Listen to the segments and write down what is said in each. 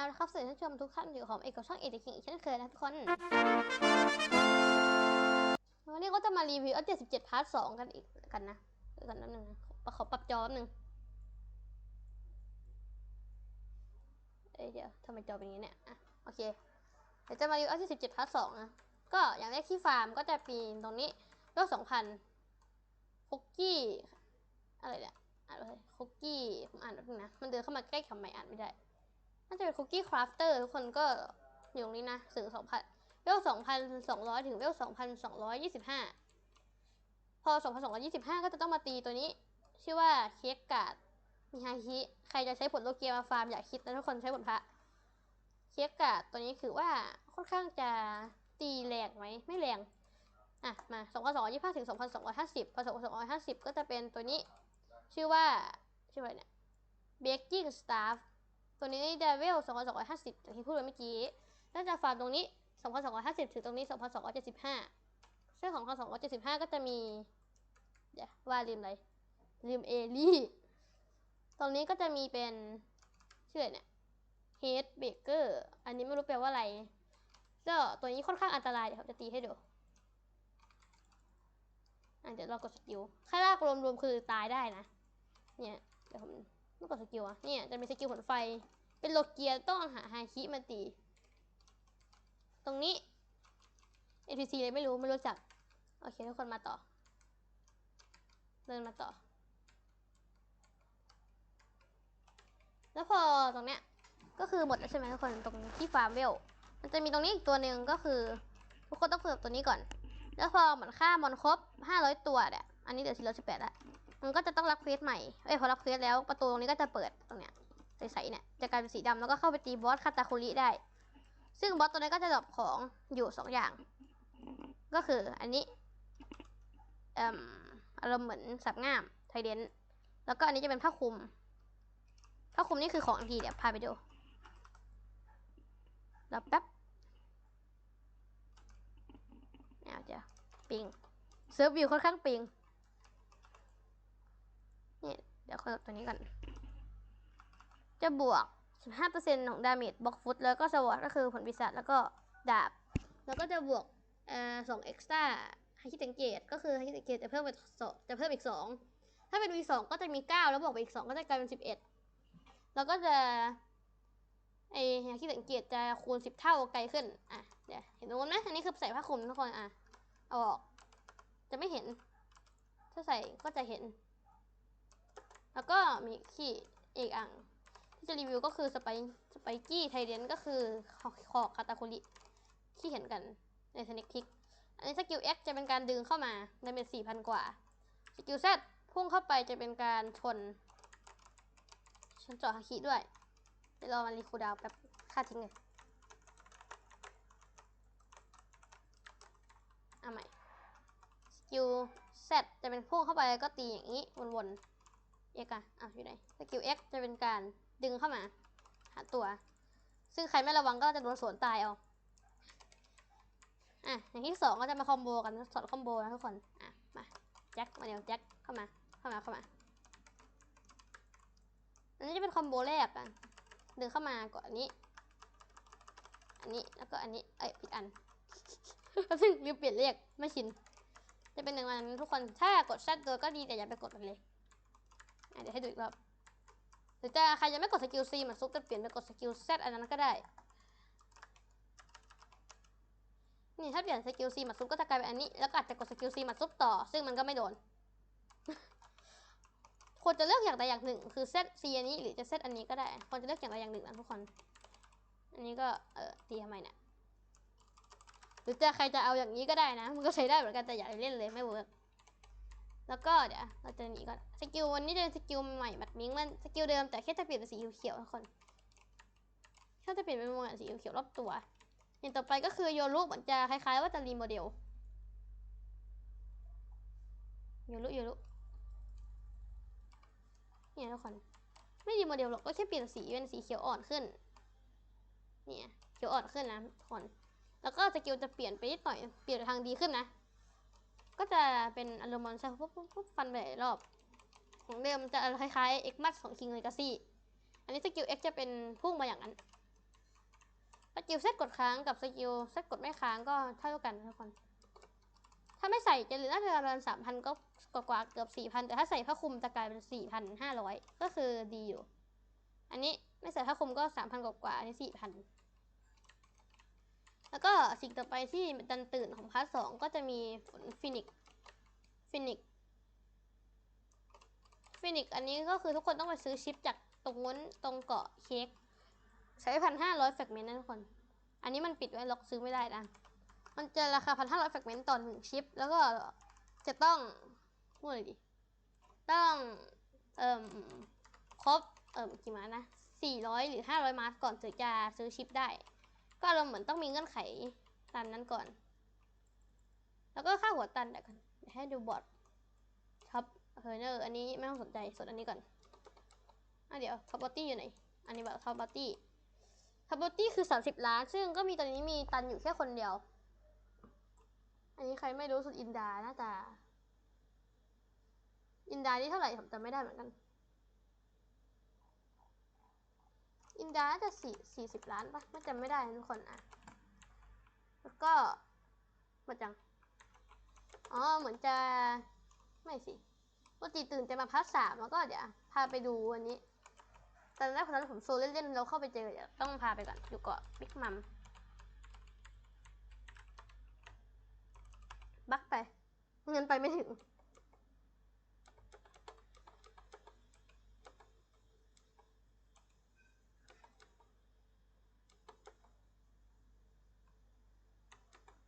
เอาละครับสวัสดีท่านผู้ชมทุกท่านอยู่ของเอกช่องเอกเดคิงอีกเช่นเคยนะทุกคนวันนี้ก็จะมารีวิวอัป77พาร์ทสองกันอีกกันนะกันนิดนึงนะขอปรับจอแป๊บนึงเอ้ยเดี๋ยวทำไมจอเป็นอย่างนี้เนี่ยอะโอเคเดี๋ยวจะมารีวิวอัป77พาร์ทสองนะก็อย่างแรกที่ฟาร์มก็จะปีนตรงนี้โลกสองพันคุกกี้อะไรเนี่ยอ่านว่าอะไรคุกกี้ผมอ่านแป๊บนึงนะมันเดินเข้ามาใกล้คำใหม่อ่านไม่ได้ น่าจะเป็นคุกกี้คราฟเตอร์ทุกคนก็อยู่ตรงนี้นะสื่อสองพันเวลสองพันสองร้อยถึงเวลสองพันสองร้อยยี่สิบห้าพอสองพันสองร้อยี่สิบห้าก็จะต้องมาตีตัวนี้ ชื่อว่าเค้กกาดมีฮาฮิใครจะใช้ผลโลเกียมาฟาร์มอย่าคิดนะทุกคนใช้ผลพระเค้กกาดตัวนี้คือว่าค่อนข้างจะตีแรงไหมไม่แรงอะมาสองพันสองร้อยยี่สิบห้าถึงสองพันสองร้อยห้าสิบพอสองพันสองร้อยห้าสิบก็จะเป็นตัวนี้ ชื่อว่าชื่ออะไรเนี่ยเบกกิ้งสตาฟ ตัวนี้เดเวล2,250จากที่พูดไปเมื่อกี้น่าจะฟาร์มตรงนี้ 2,250 ถึงตรงนี้ 2,275 ซึ่งของ2,275 ก็จะมี เดี๋ยวว่าลืมอะไร ลืมเอลี่ ตรงนี้ก็จะมีเป็นชื่ออะไรเนี่ยเฮดเบเกอร์อันนี้ไม่รู้แปลว่าอะไรก็ตัวนี้ค่อนข้างอันตราย เดี๋ยวผมจะตีให้ดูอะเดี๋ยวเรากดสกิลค่าลากรวมๆคือตายได้นะ เนี่ย เดี๋ยวผม ไม่กดสกิลอะเนี่ยจะมีสกิลผลไฟ เป็นโลเกียต้องหาฮาคิมาตี ตรงนี้ NPC เลยไม่รู้ไม่รู้จัก โอเคทุกคนมาต่อ เดินมาต่อ แล้วพอตรงเนี้ยก็คือหมดแล้วใช่ไหมทุกคนตรงที่ฟาร์มเวล มันจะมีตรงนี้อีกตัวหนึ่งก็คือ ทุกคนต้องเพิ่มตัวนี้ก่อน แล้วพอเหมือนฆ่ามอนครบ500 ตัวเนี่ย อันนี้เดี๋ยวทีละสิบแปดละ มันก็จะต้องรับเควสใหม่ เอ้ยพอรับเควสแล้วประตูตรงนี้ก็จะเปิดตรงเนี้ยใสๆเนี่ยจะกลายเป็นสีดำแล้วก็เข้าไปตีบอสคาตาคุริได้ ซึ่งบอสตัวนี้ก็จะดรอปของอยู่สองอย่าง ก็คืออันนี้เอ่มอารมณ์เหมือนสับง่ามไทเดนแล้วก็อันนี้จะเป็นผ้าคลุมผ้าคลุมนี่คือของทีเดี๋ยวพาไปดูแล้วแป๊บเนี่ยเดี๋ยวปิงเซิร์ฟวิวค่อนข้างปิงเนี่ยเดี๋ยวคนตัวนี้ก่อน จะบวก 15%ของดาเมจบล็อกฟุตแล้วก็สวอตก็คือผลปีศาจแล้วก็ดาบ แล้วก็จะบวกเอ่อสองเอ็กซ์ตร้าให้คิดสังเกตก็คือให้คิดสังเกตจะเพิ่มเป็นสองจะเพิ่มอีกสองถ้าเป็น V2 ก็จะมี 9 แล้วบวกไปอีก 2 ก็จะกลายเป็น 11 แล้วก็จะไอ้ให้คิดสังเกตจะคูณ 10 เท่าไกลขึ้น อะ เดี๋ยวเห็นตรงนั้นไหมอันนี้คือใส่ผ้าคลุมทุกคน อะ เอาออก จะไม่เห็น ถ้าใส่ก็จะเห็น แล้วก็มีขี้อีกอังที่จะรีวิวก็คือสไปสไปกี้ไทเดนก็คือขอขอคาตาคุริที่เห็นกันในสเน็กพิกอันนี้สกิล X จะเป็นการดึงเข้ามาในเป็นสี่พันกว่า สกิล Z พุ่งเข้าไปจะเป็นการชนชนเจาะฮาคิด้วย เดี๋ยวรอมันรีคูดาวแป๊บค่าทิ้งเลยเอาใหม่ สกิล Z จะเป็นพุ่งเข้าไปแล้วก็ตีอย่างนี้วนๆ เอกอะอะอยู่ไหนสกิล X จะเป็นการดึงเข้ามา หาตัว ซึ่งใครไม่ระวังก็จะโดนสวนตายเอาอะอย่างที่สองก็จะมาคอมโบกันสอนคอมโบนะทุกคนอะมาแจ็คมาเดี๋ยวแจ็คเข้ามาเข้ามาเข้ามาอันนี้จะเป็นคอมโบแรกอะดึงเข้ามากดอันนี้ อันนี้แล้วก็อันนี้เอ้ยผิดอันซึ่งลืมเปลี่ยนเลขไม่ชินจะเป็นหนึ่งวันทุกคนถ้ากดแซดตัวก็ดีแต่อย่าไปกดมันเลย เดี๋ยวให้ดูอีกรอบหรือจะใครยังไม่กดสกิล C เหมือนซุปจะเปลี่ยนไปกดสกิล Z อันนั้นก็ได้ นี่ถ้าเปลี่ยนสกิล C เหมือนซุปก็จะกลายเป็นอันนี้ แล้วก็อาจจะกดสกิล C เหมือนซุปต่อ ซึ่งมันก็ไม่โดนควรจะเลือกอย่างใดอย่างหนึ่ง คือ Z C อันนี้หรือจะ Z อันนี้ก็ได้ควรจะเลือกอย่างใดอย่างหนึ่งนะทุกคน อันนี้ก็เออตีทำไมเนี่ยหรือจะใครจะเอาอย่างนี้ก็ได้นะ มันก็ใช้ได้เหมือนกันแต่อย่าเล่นเลยไม่เวิร์ก แล้วก็เดี๋ยวเราจะหนีก่อนสกิลวันนี้จะเป็นสกิลใหม่บัดมิงมันสกิลเดิมแต่แค่จะเปลี่ยนเป็นสีเขียวทุกคนแค่จะเปลี่ยนเป็นวงสีเขียวรอบตัวอย่างต่อไปก็คือโยรุเหมือนจะคล้ายๆว่าจะรีโมเดลโยรุโยรุเนี่ยทุกคนไม่รีโมเดลหรอกก็แค่เปลี่ยนสีเป็นสีเขียวอ่อนขึ้นเนี่ยเขียวอ่อนขึ้นนะทุกคนแล้วก็สกิลจะเปลี่ยนไปนิดหน่อยเปลี่ยนทางดีขึ้นนะ ก็จะเป็นอารมณ์มอนใช่ปุ๊บปุ๊บปุ๊บฟันไปหลายรอบ ของเดิมจะคล้ายๆ X มัดของ King Legacy อันนี้สกิล X จะเป็นพุ่งมาอย่างนั้นสกิลเซตกดค้างกับสกิลเซตกดไม่ค้างก็เท่ากันทุกคน ถ้าไม่ใส่จะเหลือน่าจะประมาณสามพันก็กว่าเกือบสี่พันแต่ถ้าใส่ผ้าคลุมจะกลายเป็นสี่พันห้าร้อยก็คือดีอยู่ อันนี้ไม่ใส่ผ้าคลุมก็สามพันกว่าอันนี้สี่พัน แล้วก็สิ่งต่อไปที่ดันตื่นของพาร์ทสองก็จะมีฝนฟินิกฟินิกฟินิกอันนี้ก็คือทุกคนต้องไปซื้อชิปจากตรงนู้นตรงเกาะเค้กใช้พันห้าร้อยแฟกเมนต์นะทุกคน อันนี้มันปิดไว้ล็อกซื้อไม่ได้นะ มันจะราคาพันห้าร้อยแฟกเมนต์ต่อหนึ่งชิป แล้วก็จะต้องพูดเลยดิ ต้องเอ่มครบเอ่มกี่มานะสี่ร้อยหรือห้าร้อยมาสก่อนถึงจะซื้อชิปได้ ก็เราเหมือนต้องมีเงื่อนไขตามนั้นก่อน แล้วก็ค่าหัวตันเดี๋ยวกันให้ดูบอร์ดท็อปเฮอร์เนอร์อันนี้ไม่ต้องสนใจสดอันนี้ก่อนอะเดี๋ยวท็อปบอตตี้อยู่ไหน อันนี้แบบท็อปบอตตี้ท็อปบอตตี้คือสามสิบล้าน ซึ่งก็มีตอนนี้มีตันอยู่แค่คนเดียว อันนี้ใครไม่รู้สุดอินดาน่าจะอินดานี่เท่าไหร่ผมจำไม่ได้เหมือนกัน อินดาน่าจะสี่สี่สิบล้านปะไม่จำไม่ได้นะทุกคนอะ แล้วก็หมดจัง อ๋อ เหมือนจะ ไม่สิปกติตื่นจะมาพักสามแล้วก็เดี๋ยวพาไปดูวันนี้ ตอนแรกคนนั้นผมโซเล่นๆเราเข้าไปเจอเดี๋ยวต้องพาไปก่อน อยู่เกาะบิ๊กมัม บักไป เงินไปไม่ถึง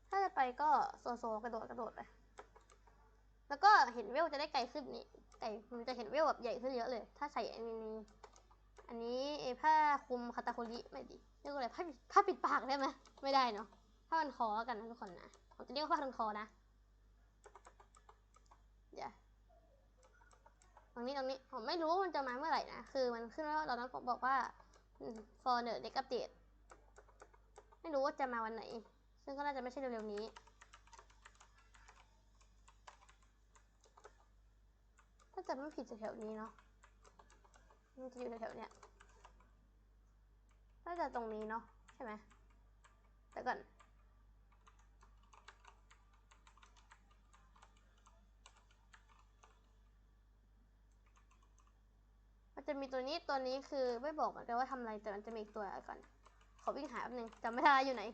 ถ้าจะไป ก็โซโซกระโดดกระโดดไป แล้วก็เห็นเวลจะได้ไกลขึ้นนี่ไกลมันจะเห็นเวลแบบใหญ่ขึ้นเยอะเลย ถ้าใส่อันนี้อันนี้ไอ้ผ้าคลุมคาตาโคริไม่ดีเรียกว่าอะไรผ้าปิดผ้าปิดปากได้ไหมไม่ได้เนาะผ้าพันคอแล้วกันนะทุกคนนะผมจะเรียกว่าผ้าพันคอนะเดี๋ยวตรงนี้ตรงนี้ผมไม่รู้ว่ามันจะมาเมื่อไหร่นะคือมันขึ้นว่าตอนนั้นผมบอกว่า for the next update ไม่รู้ว่าจะมาวันไหน ซึ่งก็น่าจะไม่ใช่เร็วๆนี้ ถ้าจะไม่ผิดจะแถวนี้เนาะมันจะอยู่แถวๆเนี้ยน่าจะตรงนี้เนาะใช่ไหมแต่ก่อนมันจะมีตัวนี้ตัวนี้คือไม่บอกเหมือนกันว่าทำอะไรแต่มันจะมีอีกตัวก่อน ขอวิ่งหาแป๊บนึงจำไม่ได้อยู่ไหน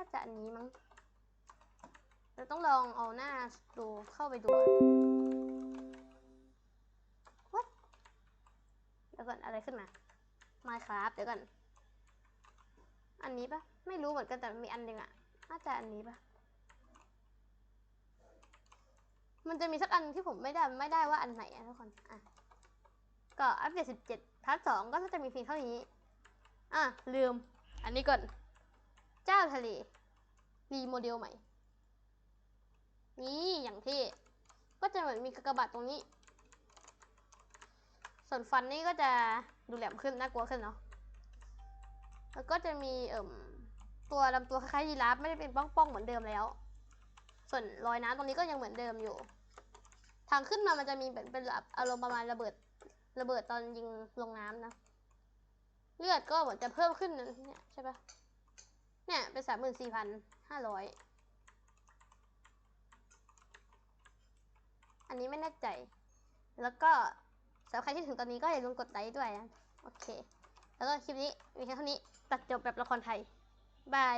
ถ้าจะอันนี้มั้งเราต้องลองเอาหน้าดูเข้าไปดูอะ What เดี๋ยวก่อนอะไรขึ้นมา Minecraft เดี๋ยวก่อน อันนี้ปะไม่รู้เหมือนกันแต่มีอันหนึ่งอะน่าจะอันนี้ปะมันจะมีสักอันที่ผมไม่ได้ไม่ได้ว่าอันไหนอะทุกคนอะก็อัปเดตสิบเจ็ดพาร์ทสองก็จะมีเพียงเท่านี้ อะลืม อันนี้ก่อน เจ้าทะเล รีโมเดลใหม่ นี่อย่างที่ ก็จะเหมือนมีกระบาดตรงนี้ ส่วนฟันนี่ก็จะดูแหลมขึ้นน่ากลัวขึ้นเนาะ แล้วก็จะมีเอ่มตัวลำตัวคล้ายๆยีราฟไม่ได้เป็นป้องๆเหมือนเดิมแล้ว ส่วนรอยน้ำตรงนี้ก็ยังเหมือนเดิมอยู่ ทางขึ้นมามันจะมีเป็นเป็นอารมณ์ประมาณระเบิดระเบิดตอนยิงลงน้ำนะ เลือดก็เหมือนจะเพิ่มขึ้นนะเนี่ยใช่ปะ เนี่ยเป็นสามหมื่นสี่พันห้าร้อยอันนี้ไม่แน่ใจ แล้วก็สำหรับใครที่ถึงตอนนี้ก็อย่าลืมกดไลค์ด้วยนะ โอเค แล้วก็คลิปนี้มีแค่เท่านี้ ตัดจบแบบละครไทย บาย